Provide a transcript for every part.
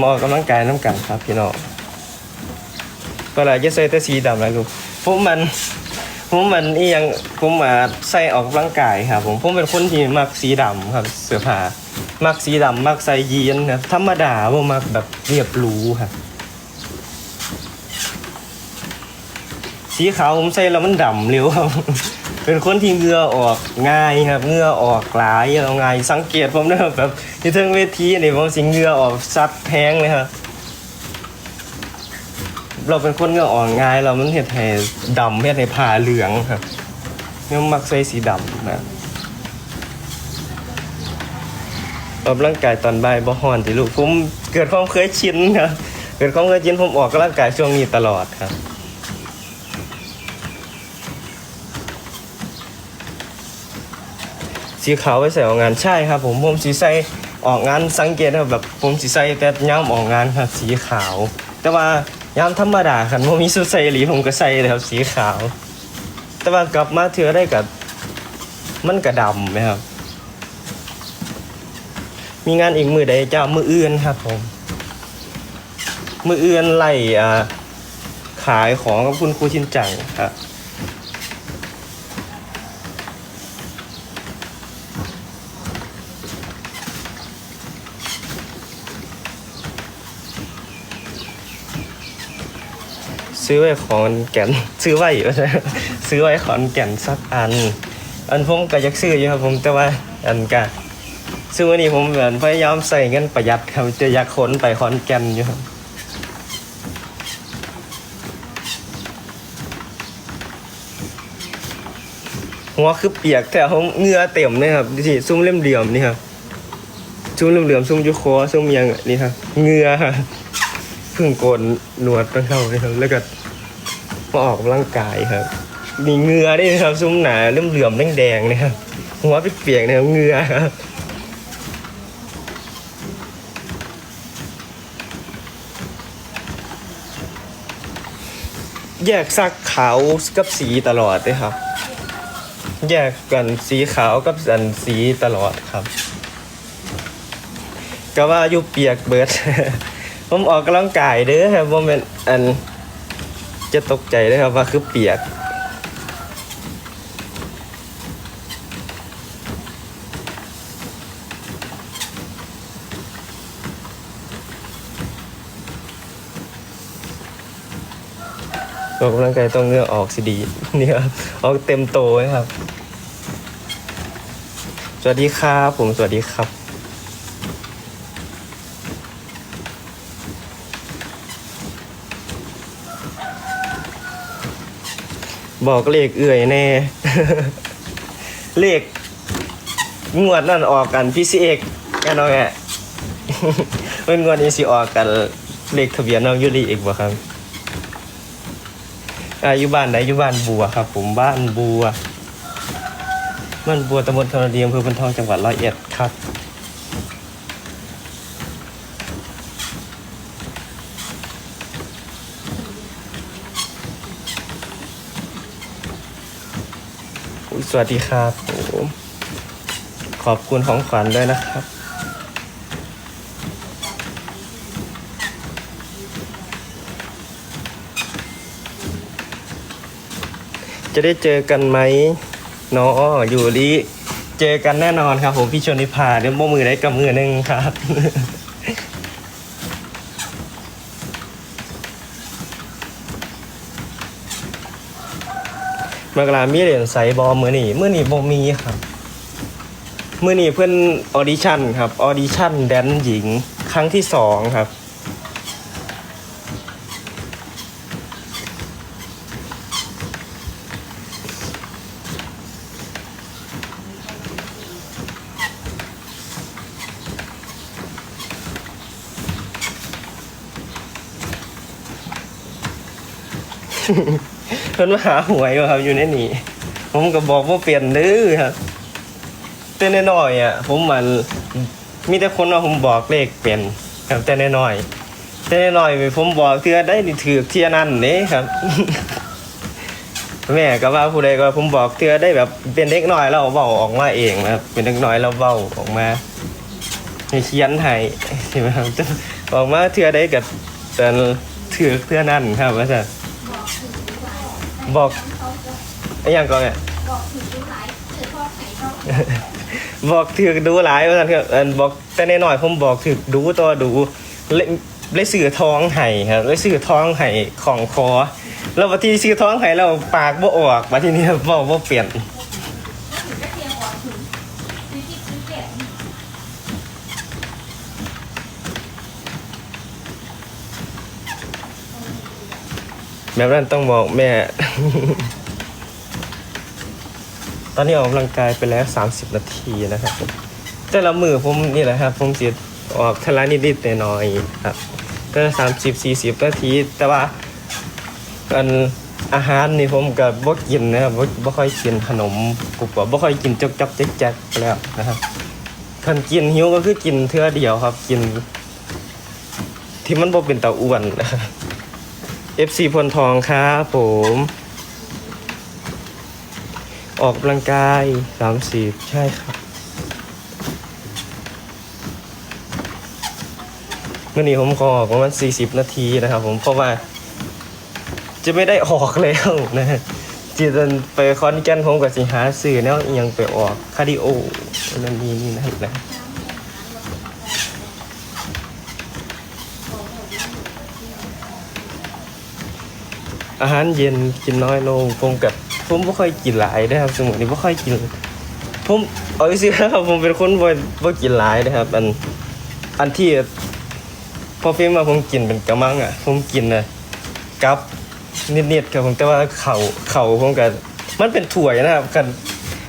มอกกำลังกายน้ำกันครับพี่น้องก็เลยจะใส่แต่สีดำแล้วลูกผมมันผมมันอีหยังผมมาใส่ออกกำลังกายครับ ผมผมเป็นคนที่มักสีดำครับ เสื้อผ้ามักสีดำมักใส่ยีนครับธรรมดาว่ามักแบบเรียบรูครับสีขาวผมใส่แล้วมันดำเร็วครับ เป็นคนที่เหงื่อออกง่ายครับเหงื่อออกหลายเอาง่ายสังเกตผมนะครับแบบที่เทิงเวทีนี่ผมสิเหงื่อออกซัดแพงเลยครับเราเป็นคนเหงื่อออนง่าย เรามันเห็ดให้ดำเห็ดให้ผ่าเหลืองครับเนี่ยมักใส่สีดำนะออกกำลังกายตอนบ่ายบ่ฮ้อนสิลูกผมเกิดความเคยชินครับเกิดความเคยชินผมออกกำลังกายช่วงนี้ตลอดครับ สีขาวไว้ใส่ออกงานใช่ครับผมผมสีใส่ออกงานสังเกตครับแบบผมสีใส่แต่ย่ามออกงานครับสีขาว แต่ว่ายามธรรมดาครับผมมีสุดใส่หลีผมก็ใส่เลยครับสีขาว แต่ว่ากลับมาเถือได้กับมันกระดำไหมครับมีงานอีกมือใดจ้ามืออื่นครับผมมืออื่นไล่ขายของกับคุณครูชินจังครับ ซื้อไว้ขอนแก่น ซื้อไว้อยู่ใช่ซื้อไว้ขอนแก่นสักอัน อันผมก็อยากซื้ออยู่ครับผมแต่ว่าอันก็ซื้อวันนี้ผมเหมือนพยายามใส่เงินประหยัดครับจะอยากขนไปขอนแก่นอยู่ครับหัวคือเปียกแต่ผมเงื่อเต็มเลยครับที่ซุ่มเล่มเหลี่ยมนี่ครับซุ่มเล่มเหลี่ยมซุ่มยุคอซุ่มเมียงนี่ครับเงือพิ่งโกนหนวดตั้งเข้าเลยครับแล้วก็ มาออกกำลังกายครับ มีเหงือด้วยครับ ซุ้มหนาเริ่มเหลื่อมแดงๆนะครับหัวเปียกๆนะครับเหงือครับแยกซักขาวกับสีตลอดเลยครับ แยกกันสีขาวกับสันสีตลอดครับ ก็ว่าอยู่เปียกเบิด ผมออกกำลังกายเด้อครับว่าเป็นอัน จะตกใจเลยครับว่าคือเปียก ออกกำลังกายต้องเหงื่อออกสิดีเนี่ยครับออกเต็มโตเลยครับ สวัสดีครับผมสวัสดีครับ บอกเลขเอื่อยแน่ เลขงวดนั่นออกกันพี่ซีเอกแน่นอนแหละเป็นงวดนี้สิออกกันเลขทะเบียนน้องยุรีอีกบ่ครับอายู่บ้านไหนอยู่บ้านบัวครับ ผมบ้านบัวบ้านบัวตำบลธรณีอำเภอพันทองจังหวัดร้อยเอ็ดครับ สวัสดีครับผมขอบคุณของขวัญด้วยนะครับ จะได้เจอกันไหมเนาะอยู่รีเจอกันแน่นอนครับผมพี่ชนิพาเดี๋ยวโมมือได้กับมือหนึ่งครับ มากรามีเหรียญไซบอมือนี่มือนี่บ่มีครับมือนี่เพื่อนออดิชั่นครับออดิชั่นแดนหญิงครั้งที่สองครับเพิ่นมาหาหวยครับอยู่ในนี้ผมก็บอกว่าเปลี่ยนเด้อครับแต่น้อยๆอะ ผมมันมีแต่คนว่าผมบอกเลขเป็นครับแต่น้อยๆแต่น้อยๆผมบอกเทื่อได้นี่ถือเที่ยนั่นเด้ครับ แม่ก็ว่าผู้ใดก็ผมบอกเทื่อได้แบบเป็นเด็กน้อยเราเว้าออกมาเองนะครับเป็นเด็กน้อยเราเว้าออกมาเขียนให้ใช่ไหมครับบอกมาเทื่อได้กับแต่ถือเทื่อนั่นครับว่าจะ บอกไอ้ยังก่อนเนี่ยบอกถือดูหลายเสือทอดไข่ทอดบอกถือดูหลายว่าซั่นครับอันบอกแต่ในหน่อยผมบอกถือดูตัวดูเล่เลยสื่อท้องไห้ครับเลยสื่อท้องไห้ของคอแล้ววันที่สื่อท้องไห้เราปากบ่ออกมาที่นี่บอกว่าเปลี่ยน แบบนั้นต้องบอกแม่ ตอนนี้ออกกำลังกายไปแล้ว 30 นาทีนะครับ แต่ละมือผมนี่แหละครับ ผมจะออกทละนิดๆหน่อยๆครับ ก็สามสิบสี่สิบนาที แต่ว่าอันอาหารนี่ผมกับบ่กินนะครับบ่บ่ค่อยกินขนมกรุบกรอบบ่ค่อยกินจกจกแจ๊กแจ๊กแล้วนะครับคันกินหิวก็คือกินเทื่อเดียวครับ กิน ที่มันบ่เป็นเตาอ้วนนะครับ FC พลทองครับผม ออกกำลังกาย 30 ใช่ครับเมื่อนี้ผมขอออกประมาณ40 นาทีนะครับผมเพราะว่าจะไม่ได้ออกแล้วนะฮะจีตอนไปคอนแกนผมกับสิหาสื่อแนวยังไปออกคาร์ดิโอนั่นนี่นี่นั่นนะ อาหารเย็นกินน้อยลงผมกับผมไม่ค่อยกินหลายนะครับสมมตินี้ไม่ค่อยกิน ผมเอาจริงๆนะครับผมเป็นคนบ่บ่กินหลายนะครับ อันอันที่พอฟิล์มมาผมกินเป็นกระมังอะ ผมกินนะกับนิดๆครับผมแต่ว่าเขาเข่าผมก็มันเป็นถ้วยนะครับกัน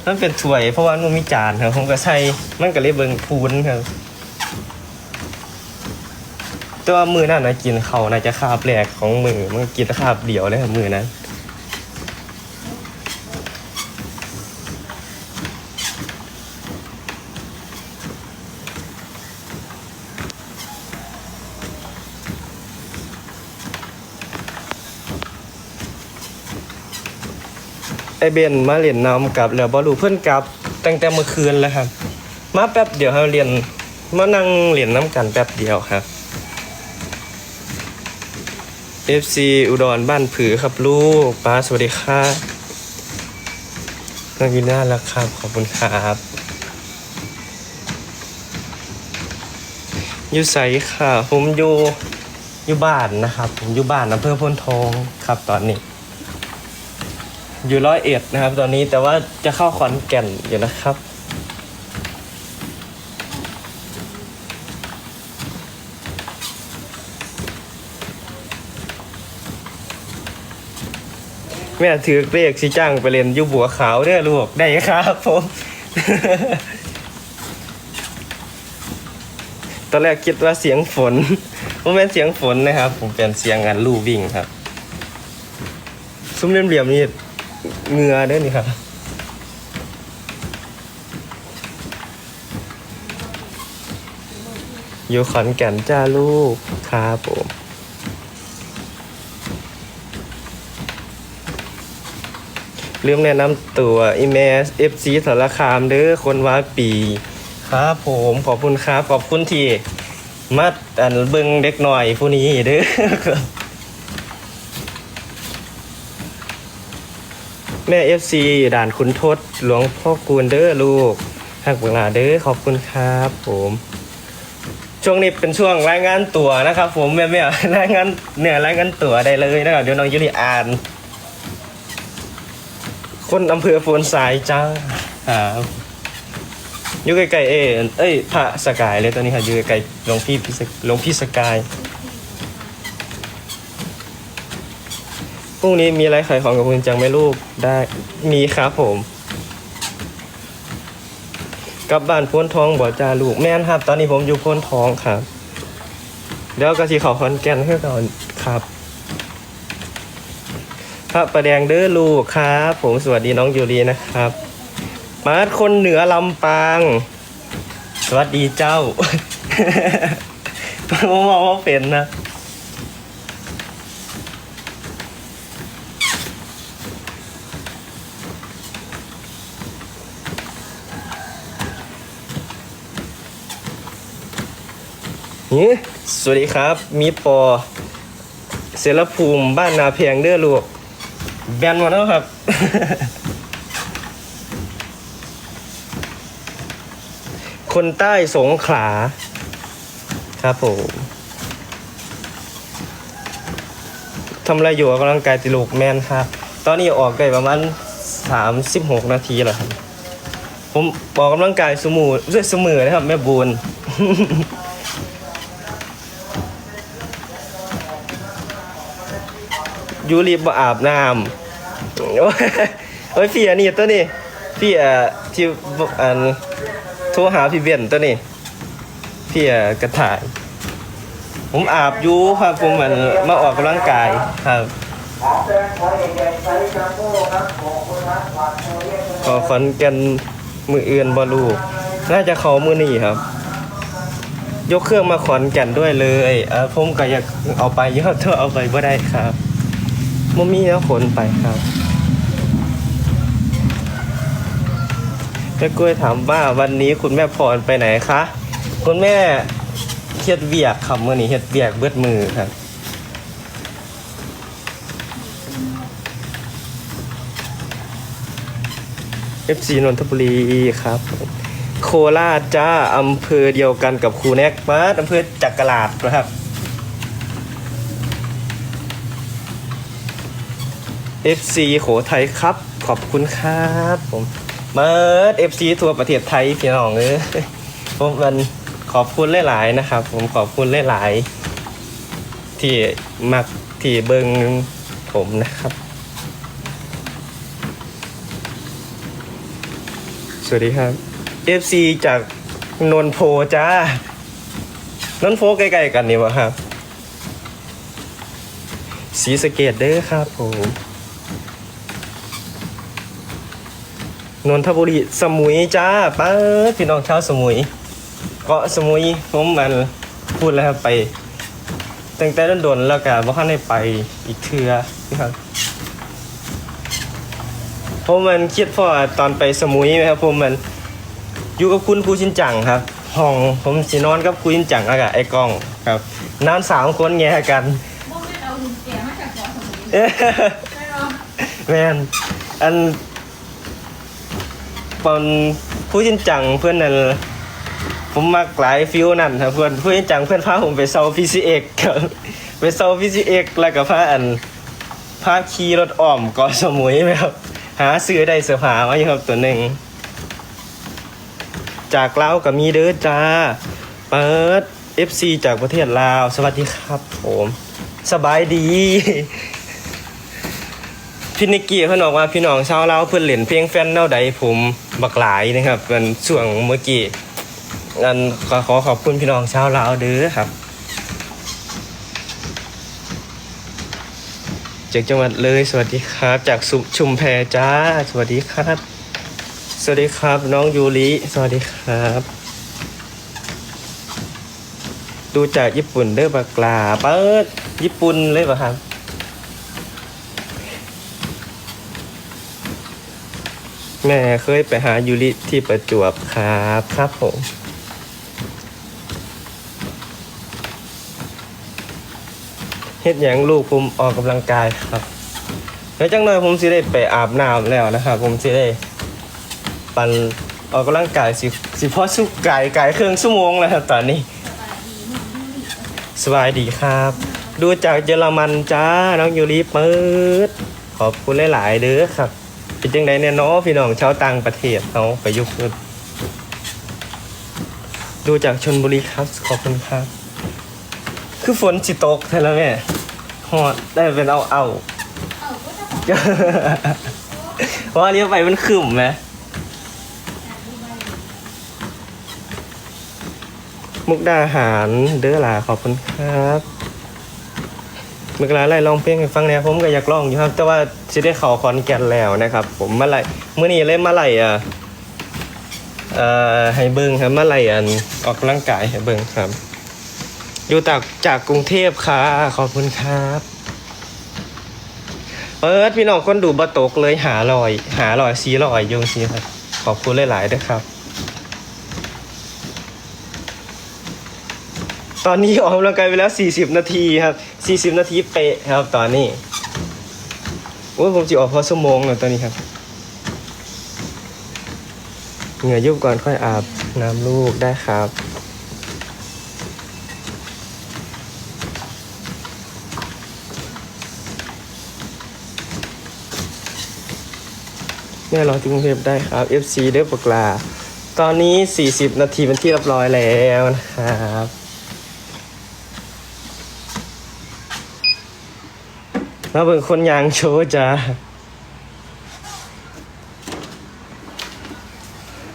มันเป็นถ้วยเพราะว่ามันมีจานครับผมก็ใส่มันก็เลยเบิ่งพูนครับ แต่ว่ามือนั่นนะกินเขาน่าจะคาบแรกของมือมันกินคาบเดียวเลยครับมือนั้นไอเบนมาเรียนนำกับแล้วบอลูเพื่อนกับตั้งแต่เมื่อคืนแล้วครับ มาแป๊บเดียวครับเรียนมานั่งเรียนน้ำกันแป๊บเดียวครับ FC อุดรบ้านผือครับลูกป้าสวัสดีครับน้องยินน่ารักครับ ขอบคุณครับอยู่ใสค่ะผมอยู่อยู่บ้านนะครับ ผมอยู่บ้านอำเภอพนทองครับตอนนี้ อยู่ร้อยเอ็ดนะครับ ตอนนี้แต่ว่าจะเข้าขอนแก่นอยู่นะครับ แม่ถือเลขสิจ้างไปเรียนยูบัวขาวเด้อลูกได้ครับผม ตอนแรกคิดว่าเสียงฝนผมเป็นเสียงฝนนะครับ ผมเป็นเสียงงานลู่วิ่งครับ ซุ้มเหลี่ยมๆนี่เงือเด้อนี่ครับอยู่ขอนแก่นจ้าลูกครับผม ลืมแนะนำตัวอีเมสเอฟซีสารคามเด้อคนว่าปี ครับผมขอบคุณครับขอบคุณที่มาอันเบิ่งเด็กหน่อยผู้นี้เด้อแม่เอฟซีด่านคุณทศหลวงพ่อคูณเด้อลูกหักเวลาเด้อขอบคุณครับผมช่วงนี้เป็นช่วงรายงานตัวนะครับ ผมแม่แม่รายงานเนี่ยรายงานตัวได้เลยนะครับเดี๋ยวน้องยุริอ่าน คนอำเภอโพนทรายจ้าครับอยู่ใกล้ๆเอเอ้ยพระสกายเลยตอนนี้ครับอยู่ใกล้ๆหลวงพี่พิสหลวงพี่สกายพรุ่งนี้มีอะไรขายของกับคุณจังไหมลูกได้มีครับผมกลับบ้านพ้นทองบ่จ้าลูกแม่นครับ ตอนนี้ผมอยู่พ้นทองครับ เดี๋ยวกะทีเขาคอนแกนให้ก่อนครับ พระประแดงเด้อลูกครับผมสวัสดีน้องยูรีนะครับ มาร์ทคนเหนือลำปาง สวัสดีเจ้าผมมองว่าเป็นนะหือสวัสดีครับ มีปอเสรภูมิบ้านนาเพียงเด้อลูก แบนมาแล้วครับ คนใต้สงขลา ครับผมทำอะไรอยู่ออกกำลังกายติลูกแมนครับ ตอนนี้ออกได้ประมาณสามสิบหกนาทีแล้วครับ ผมออกกำลังกายสมูด้วยสมือนะครับ แม่บูน ยูรีบอาบน้ำโอ้ยพี่อันนี้ตัวนี้พี่อะที่อันโทรหาพี่เบนตัวนี้พี่อะกระถ่าย ผมอาบยูครับผมมันมาออกกำลังกายครับขอฟันกันมือเอื่นบอลูน่าจะเขามือนี่ครับ ยกเครื่องมาขอนแก่นด้วยเลยเออผมก็อยากเอาไปเยอะเธอเอาไปบ่ได้ครับ มมีแล้วขนไปครับแม่กล้วยถามว่าวันนี้คุณแม่พรไปไหนคะ คุณแม่เฮ็ดเวียกครับมื่อนี้เฮ็ดเวียกเบิดมือครับ FC นนทบุรีครับ โคราชจ้าอำเภอเดียวกันกับครูแน็กมาอำเภอจักราดนะครับ FC โขไทยครับ ขอบคุณครับผมเมิร์ด FC ทั่วประเทศไทยพี่น้องเอ้ยผมมันขอบคุณหลายๆนะครับ ผมขอบคุณหลายๆที่มักที่เบิงผมนะครับ สวัสดีครับ FC จากนนโพจ้านนโพใกล้ๆกันนี่วะครับสีสะเกตเด้อครับผม นนทบุรีสมุยจ้าป้าดพี่น้องชาวสมุย เกาะสมุยผมมันพูดแล้วครับไปตั้งแต่โดนๆแล้วก็บ่ทันได้ไปอีกเทือนะครับผมมันคิดพอตอนไปสมุยไหมครับผมมันอยู่กับคุณครูชินจังครับ ห้องผมสินอนกับครูชินจังแล้วกับไอ้กล้องครับนอนสามคนแง่กันโมเมนต์เอาหุ่นเสียมาจากเกาะสมุยเอ้ยใช่หรอแมนอัน ตอนครูชินจังเพื่อนนั่นผมมักหลายฟิวนั่นครับเพื่อนครูชินจังเพื่อนพาผมไปเซาพีซีเอกครับไปเซาพีซีเอกแล้วก็พาอันพาขี่รถอ้อมกาะสมุยไหมครับ หาซื้อได้เสื้อผ้ามาอยู่ครับตัวหนึ่งจากลาวกับมีเด้อจ้า เปิด FC จากประเทศลาว สวัสดีครับผม สบายดี พี่นิกกี้เพิ่นบอกว่าพี่น้องชาวลาวเพิ่นเล่นเพลงแฟนแนวใดผมบักหลายนะครับเป็นช่วงเมื่อกี้งั้นขอขอขอบคุณพี่น้องชาวลาวเด้อครับจากจังหวัดเลยสวัสดีครับ จากสุชุมแพจ้า สวัสดีครับ สวัสดีครับ น้องยูริสวัสดีครับ ดูจากญี่ปุ่นเด้อบักลาเปิดญี่ปุ่นเลยปะครับ แม่เคยไปหายูริที่ประจวบครับครับผมเฮ็ดหยังลูกผมออกกำลังกายครับแล้วจังหน่อยผมสิได้ไปอาบน้ำแล้วนะครับ ผมสิได้ ปันออกกำลังกายสิสิพอสุกไก่ไก่เครื่องชั่วโมงแล้วครับตอนนี้สบายดีครับ ดูจากเยอรมันจ้าน้องยูริเปิด ขอบคุณหลาย ๆ เด้อครับ เป็นจังไดเนี่ยเนาะพี่น้องชาวต่างประเทศเขาไปยุคนดูจากชนบุรีครับ ขอบคุณครับ คือฝนสิตกใช่แล้วแม่ฮอดได้เป็นเอาเอาเพราะว่าเลี้ยไปมันขึ้มไหมมุกดาหารเด้อหล่ะขอบคุณครับ เมื่อกี้ไล่ลองเพลงให้ฟังแหน่ยผมก็อยากลองอยู่ครับ แต่ว่าจะได้เข่าคอนแกนแล้วนะครับ ผมมาไล่เมื่อนี้เล่นมาไล่อะเอ่อให้เบิ้งครับมาไล่อันออกกำลังกายให้เบิ้งครับ อยู่จากจากกรุงเทพค่ะขอบคุณครับเปิดพี่น้องคนดูบะตกเลยหาลอย หาลอยซีลอยโยงซีครับขอบคุณหลายๆด้วยครับ ต ต อนนี้ออกกำลังกายไปแล้ว 40 นาทีครับ 40 นาทีเป๊ะครับ ตอนนี้โอ้ยผมจะออกพอชั่วโมงแล้วตอนนี้ครับเหงื่อยุบก่อนค่อยอาบน้ำลูกได้ครับแม่รอที่กรุงเทพได้ครับ FC เด้อปกลา ตอนนี้ 40 นาทีเป็นที่เรียบร้อยแล้วนะครับ มาเบิ่งคนยางโชว์จ้า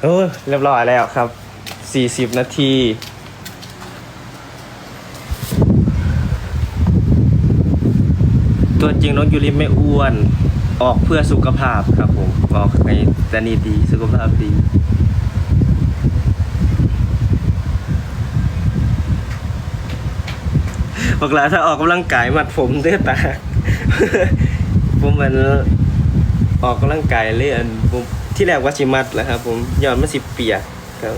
โอ้เรียบร้อยแล้วครับ40นาทีตัวจริงน้องยูริไม่อ้วน ออกเพื่อสุขภาพครับผมออกในแต่นี่ดีสุขภาพดีบอกแล้วถ้าออกกำลังกายมัดผมเด้อตา ผมมันออกกำลังกายเลยอันผมที่แรกว่าชิมัดแหล้วครับ ผมย้อนมาสิเปียกครับ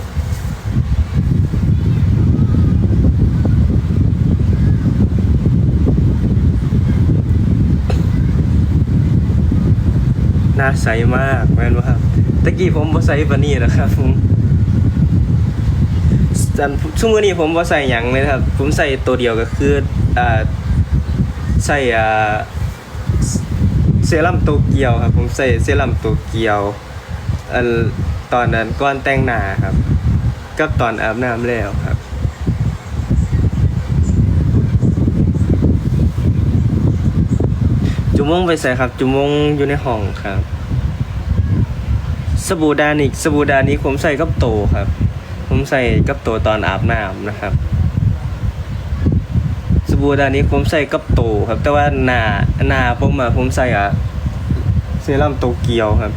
หน้าใสมากแม่นบ่ครับตะกี้ผมบ่ใส่ปานี้นะครับผมจันช่วงนี้ผมบ่ใส่หยังเลยครับ ผมใส่ตัวเดียวก็คืออ่าใส่อ่า เซรั่มโตเกียวครับ ผมใส่เซรั่มโตเกียวอันตอนนั้นก่อนแต่งหน้าครับ กับตอนอาบน้ำแล้วครับจุมงไปใส่ครับ จุมงอยู่ในห้องครับสบู่ดานิกสบู่ดานิกผมใส่กับโตครับ ผมใส่กับโตตอนอาบน้ำนะครับ บู่ดานิกผมใส่กับโตครับ แต่ว่าหน้าหน้าผมอะผมใส่อะเซรั่มโตเกียวครับ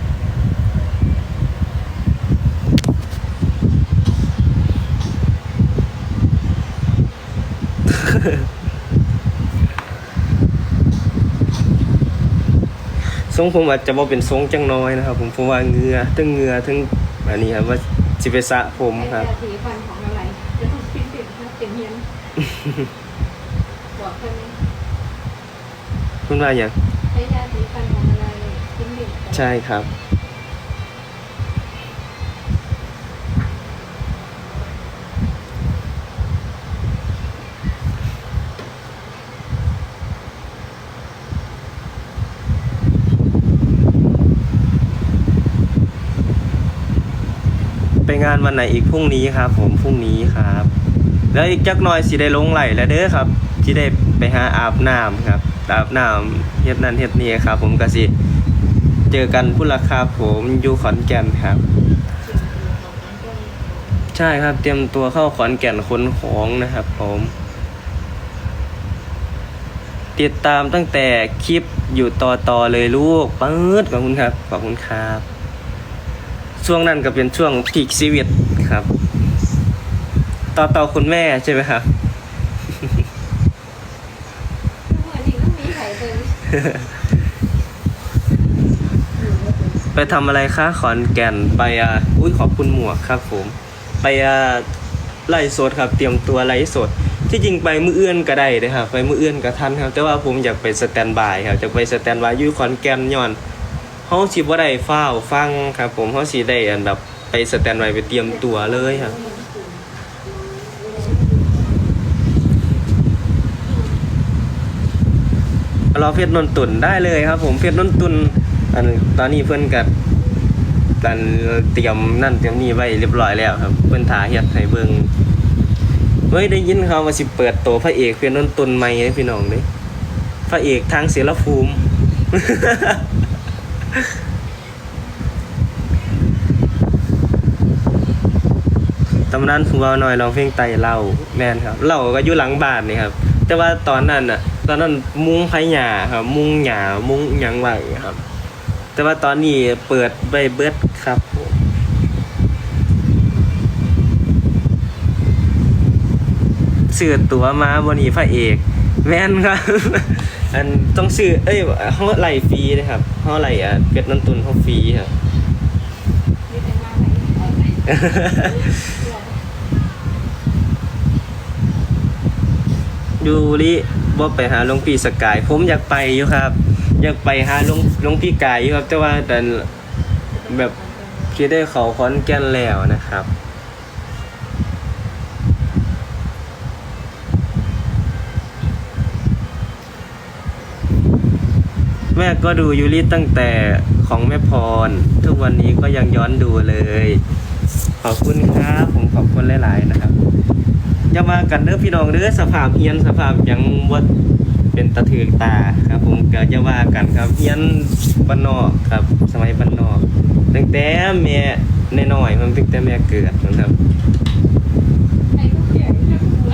ทรงผมอาจจะบ่เป็นทรงจังน้อยนะครับ ผมเพราะว่าเงือทั้งเงือทั้งอันนี้ครับว่าสิไปสะผมครับยาสีฟันของอะไรจะต้องพิมพ์ติดนะเต็มเฮียนบอกแค่นี้ คุณว่าอย่างใช้ยาสีฟันของอะไรพิมพ์ติดใช่ครับ ไปงานวันไหนอีกพรุ่งนี้ครับ ผมพรุ่งนี้ครับ แล้วอีกจักหน่อยสิได้ลงไหลแล้วเด้อครับที่ได้ไปหาอาบน้ำครับ อาบน้ำเฮ็ดนั่นเฮ็ดนี่ครับ ผมก็สิเจอกันพุ่นราคาผมอยู่ขอนแก่นครับ ใช่ครับเตรียมตัวเข้าขอนแก่นขนของนะครับ ผม ติดตามตั้งแต่คลิปอยู่ต่อต่อเลยลูกปื๊ดขอบคุณครับขอบคุณครับ ช่วงนั้นก็เป็นช่วงพีคชีวิตครับ ต่อต่อคุณแม่ใช่ไหมครับ เมื่อนี้ต้องมีไข่เติม ไปทำอะไรคะขอนแก่นไปอะอุ้ยขอบคุณหมวกครับผม ไปอะไล่สดครับ เตรียมตัวไล่สด ที่จริงไปมือเอื้อนก็ได้นะครับไปมือเอื้อนก็ทันครับ แต่ว่าผมอยากไปสแตนบายครับจะไปสแตนบายอยู่ขอนแก่นย้อนเฮาสิบ่ได้ฟ้าวฟังครับ ผมเฮาสิได้อันแบบไปสแตนบายไปเตรียมตัวเลยครับ รอเพชรนนตุนได้เลยครับ ผมเพชรนนตุนอันตอนนี้เพื่อนกัดตันเตรียมนั่นเตรียมนี่ไว้เรียบร้อยแล้วครับ เพื่อนถาเฮ็ดให้เบิ่งเฮ้ยได้ยินเขาว่าสิเปิดตัวพระเอกเพชรนนตุนใหม่เลยพี่น้องเด้พระเอกทางเสียรภูมิตำนานผู้เบาหน่อยร้องเพลงไตเล่าแมนครับเล่าก็อยู่หลังบ้านนี่ครับ แต่ว่าตอนนั้นน่ะ ตอนนั้นมุ้งไผ่หญ้าครับ มุ้งหญ้ามุ้งหยังไว้ครับ แต่ว่าตอนนี้เปิดใบเบิดครับซื้อตั๋วมาบนีพระเอกแม่นครับ อันต้องซื้อเอ้ยเขาไหลฟรีนะครับเขาไหลอะเกิดนันตุนเขาฟรีครับมีแต่มาไหนเอาไหนยูริ บ่ไปหาหลวงพี่สกาย ผมอยากไปอยู่ครับ อยากไปหาหลวงหลวงพี่กายอยู่ครับ แต่ว่าแต่แบบคิดได้เขาค้อนแก่นแล้วนะครับแม่ก็ดูยูริตั้งแต่ของแม่พร ทุกวันนี้ก็ยังย้อนดูเลย ขอบคุณครับ ผมขอบคุณหลาย ๆ นะครับ อย่ามากันเด้อพี่น้องเด้อสภาพเฮียนสภาพยังวัดเป็นตะถือตาครับผมก็จะว่ากันครับเฮียนบ้านนอกครับ สมัยบ้านนอกตั้งแต่แม่น้อยๆผมตั้งแต่แม่เกิดนะครับแค่หัว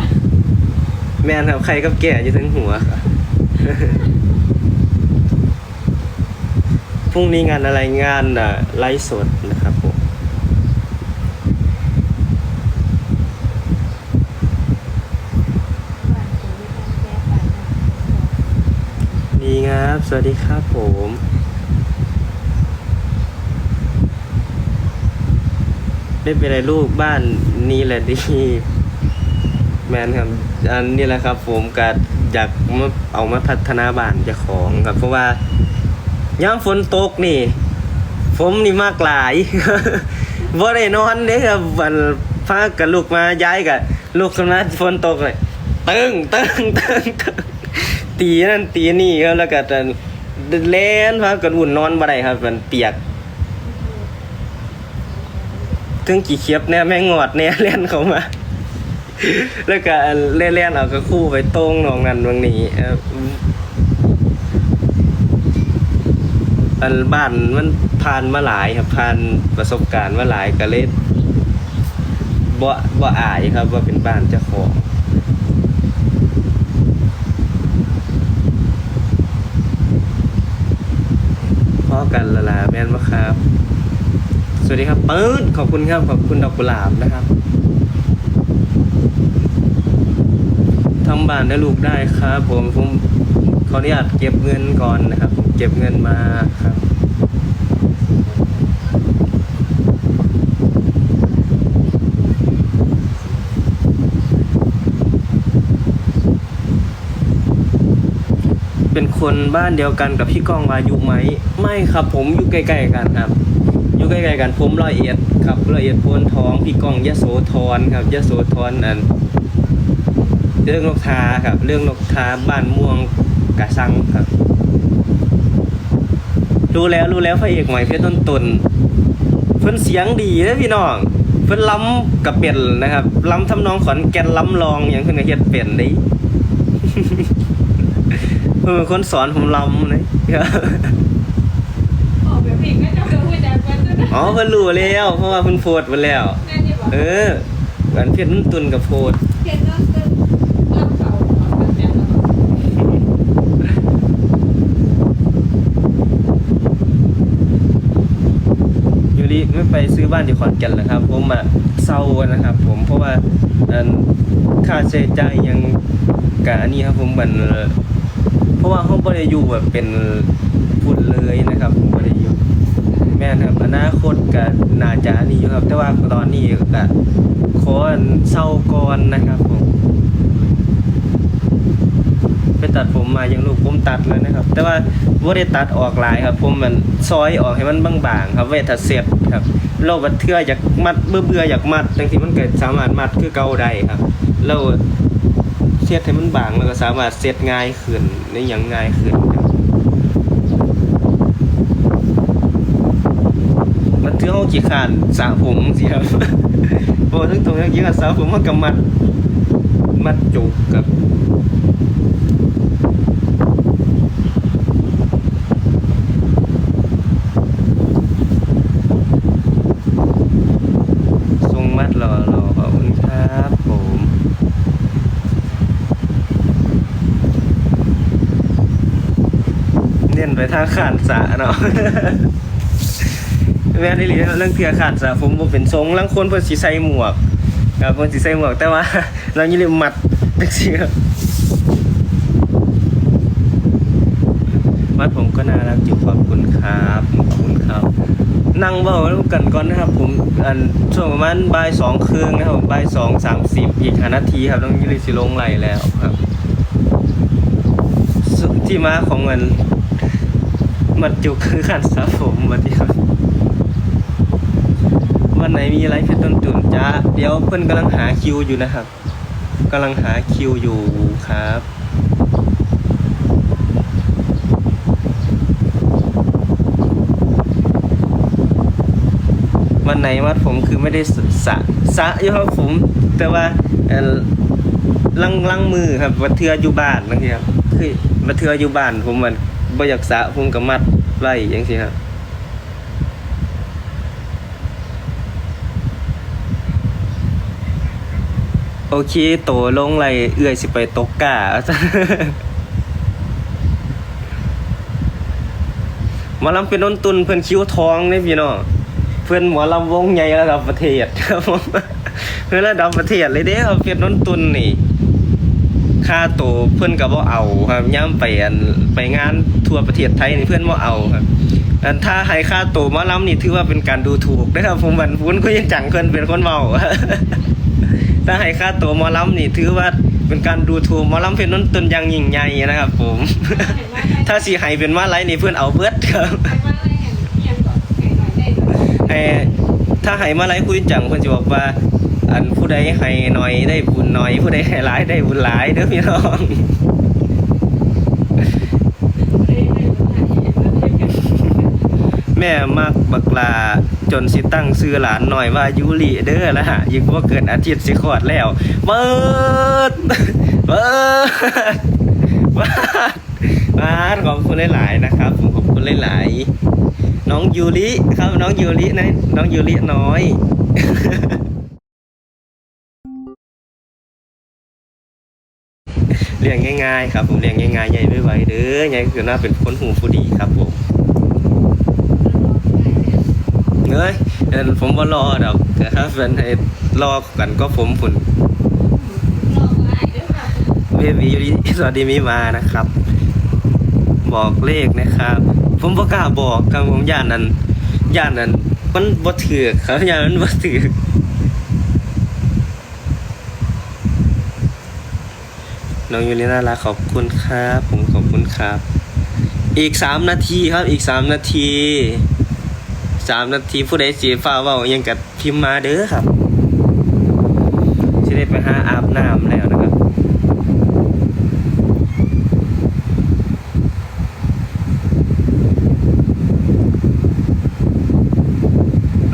แม่นครับใครกับแก่อยู่ทั้งหัวครับพรุ่งนี้งานอะไรงานอะไลฟ์สดนะครับผม ดี ครับ สวัสดีครับผมไม่เป็นไรลูกบ้านนี้แหละดี แมนครับ อันนี้แหละครับ ผมก็อยากมาเอามาพัฒนาบ้านเจ้าของครับ เพราะว่าย่ามฝนตกนี่ ผมนี่มากหลายบ่ได้นอนเด้ครับวันพากับลูกมาย้ายกับลูกขึ้นมาฝนตกเลยตึงตึงตึงตึง ตีนั่นตีนี่ครับแล้วก็จะเล่นพากันอุ่นนอนบ่ได้ครับ มันเปียกถึงกี่เคียบเนี่ยแม่งงอดเนี่ยเล่นเขามา แล้วก็เล่นเล่นๆเอากระคู่ไปตรงนองนั้นตรงนี้เอออันบ้านมันผ่านมาหลายครับผ่านประสบการณ์มาหลายก็เลยบ่บ่อายครับว่าเป็นบ้านเจ้าของ กันละลาแมนบ่ครับ สวัสดีครับปื้ดขอบคุณครับ ขอบคุณดอกกุหลาบนะครับทำบ้านได้ลูกได้ครับ ผมผมขออนุญาตเก็บเงินก่อนนะครับ ผมเก็บเงินมาครับ คนบ้านเดียวกันกับพี่ก้องวายุไหม ไม่ครับผมอยู่ใกล้ๆกันครับ อยู่ใกล้ๆกันผมร้อยเอ็ดครับร้อยเอ็ดโพนทอง พี่ก้องยะโสธรครับยะโสธรอันเรื่องนกทาครับ เรื่องนกทาบ้านม่วงกะซังครับ รู้แล้วรู้แล้วพระเอกใหม่เพชรต้นตนเพิ่นเสียงดีนะพี่น้องเพิ่นล้ำกับเป็นนะครับล้ำทำนองขอนแก่นล้ำลองอย่างเพิ่นก็เฮ็ดเป็นเด้เพิ่น เป็นคนสอนผมล้ำนะออกแบบเพลงก็จะเป็นหัวใจเปิ้ลด้วยนะอ๋อเพิ่นรู้แล้ว เพราะว่าเพิ่นโพสต์ไปแล้วแน่นที่บอกเอออันเพชรน้ำตุนกับโพสต์เขียนเรื่องตึ้งเรื่องเก่าเอาเป็นแบบนั้นยูริไม่ไปซื้อบ้านที่ขอนแก่นเหรอครับ ผมอะเศร้านะครับ ผมเพราะว่าอันค่าใช้จ่ายยังกะอันนี้ครับผมมัน เพราะว่าห้องบริยูแบบเป็นพุ่นเลยนะครับผมบริยูแม่นครับอนาคตก็น่าจะอันนี้อยู่ครับ แต่ว่าตอนนี้ก็ขออันเศร้าก่อนนะครับผมไปตัดผมมาอย่างลูกผมตัดเลยนะครับ แต่ว่าว่ได้ตัดออกหลายครับ ผมมันซอยออกให้มันบางๆครับไว้ถ้าเสร็จครับเราบัดเทื่ออยากมัดเบื่อเบื่อๆอยากมัดจังที่มันเกิดสามารถมัดคือเก่าได้ครับเรา เซตให้มันบางแล้วก็สามารถเซตง่ายขึ้นในอย่างง่ายขึ้นมันถือเอากี่ขานสระผมสิครับโอ้ทั้งตรงทั้งยี่ขานสระผมมันก็มัด มัดจุกกับ ทรงมัดรอรอขอบคุณครับผม เน้นไปทางขานสะเนาะแม่นี่หลีเรื่องเทียขานสะผมบ่เป็นทรงลังคนเพิ่นสิใส่หมวกครับเพิ่นสิใส่หมวกแต่ว่าเราอย่าลืมมัดจังซี่ครับมัดผมก็น่ารักอยู่ขอบคุณครับขอบคุณครับ นั่งเบาแล้วกันก่อนนะครับ ผมอันช่วงประมาณบ่ายสองครึ่งนะครับบ่ายสองสามสิบอีกห้านาทีครับต้องยืนสิลงไหลแล้วครับที่มาของมัน มัดจุกคือขันสระผมมาที่ครับวันไหนมีอะไรเพชรต้นตุนจ้าเดี๋ยวเพื่อนกำลังหาคิวอยู่นะครับกำลังหาคิวอยู่ครับวันไหนวัดผมคือไม่ได้สสระสระอยู่ครับผม แต่ว่าเอ่อลังลังมือครับวัดเทืออยู่บ้านนั่นสิครับคือวัดเทืออยู่บ้านผมมัน บ่อยากสระผมก็มัดไว้อย่างสิครับโอเคโตลงไรเอื้อยสิไปตกกาหมอลำเป็นน้นตุนเพื่อนคิ้วทองนี่พี่น้องเพื่อนหมอลำวงใหญ่ระดับประเทศครับผมเพื่อนระดับประเทศเลยเด้ครับเป็นน้นตุนนี่ ค่าโตวเพื่อนก็บ่เอาครับย่ำไปอันไปงานทั่วประเทศไทยนี่เพื่อนบ่เอาครับอันถ้าให้ค่าโตวมอลำนี่ถือว่าเป็นการดูถูกนะครับผมวันพุ้นก็ยังจังเพื่อนเป็นคนเมาถ้าให้ค่าตัวมอลำนี่ถือว่าเป็นการดูถูกมอลำเพชรน้นตนยังยิ่งใหญ่นะครับ ผม ถ้าสีให้เป็นมาไรนี่เพื่อนเอาเบิดครับไปว่าห็นเอียงก่อนไก่หน่อยได้ก่อนให้ถ้าให้มาไรคุยจังเพื่อนจะบอกว่า อันผู้ใดให้หน่อยได้บุญหน่อย ผู้ใดให้หลายได้บุญหลายเด้อพี่น้องแม่มักบักลาจนสิตั้งซื้อหลานหน่อยว่ายูริเด้อละฮะยิ่งว่าเกินอาทิตย์สิขอดแล้วเบิดเบิดบิดบ้านขอบคุณหลายๆนะครับผมขอบคุณหลายๆน้องยูริครับน้องยูรินะน้องยูริน้อย เลี้ยงง่ายๆครับผมเลี้ยงง่ายๆใหญ่ไม่ไหวเด้อใหญ่คือน่าเป็นคนหูผู้ดีครับผมเอ้ยเดผมว่ารอดอกแต่ถ้าเป็นให้รอกันก็ผมผุนลองไล่ด้วยค่ะเวบีสวัสดีมีมานะครับ บอกเลขนะครับ ผมประกล้าบอกครับผมย่านนั้นย่านนั้นมันบ่ถือครับย่านนั้นบ่ถือ น้องยูริน่ารักขอบคุณครับ ผมขอบคุณครับ อีกสามนาทีครับอีกสามนาทีสามนาทีผู้ใดสีฟ้าว่ายังกับพิมพ์มาเด้อครับจะได้ไปหาอาบน้ำแล้วนะครับ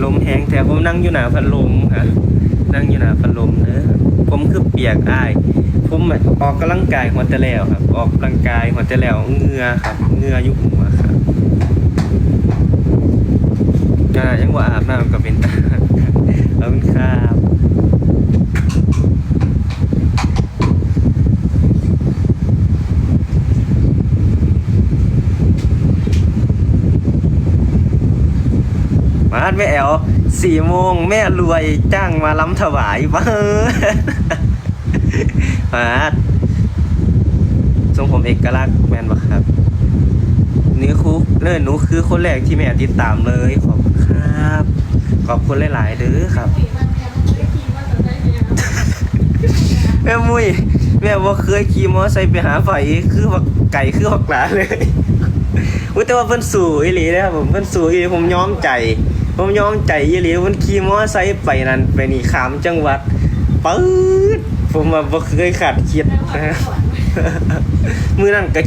ลมแห้งแต่ผมนั่งอยู่หนาพัดลมค่ะนั่งอยู่หนาพัดลมเนอะ ผมคือเปียกอายผมออกกำลังกายหัวแต่แล้วครับ ออกกำลังกายหัวแต่แล้วเงือครับเงืออยุบหัวครับอ่ายังว่าอาบน้ำก็เป็นตาขอบคุณครับมาดแม่แอล สี่โมงแม่รวยจ้างมาล้ำถวายบ้ามาทรงผมเอกลักษณ์แมนบะครับเนี่คุกเลยหนูคือคนแรกที่แม่ติดตามเลย ขอบคุณครับ ขอบคุณหลาย ๆ เด้อครับ แม่มุ้ยแม่ว่าเคยขี่มอไซค์ไปหาไฟคือว่าไก่คือว่าหลาเลยอุ้ยแต่ว่าเพิ่นสู่อีหลีนะครับผมเพิ่นสู่อีผมย้อมใจ ผมยอมใจอีหลีเพิ่นขี่มอไซค์ไปนั่นไปนี่ขามจังหวัดปื๊ดผมว่าบ่เคยขาดคิดนะฮะมือนั่นก็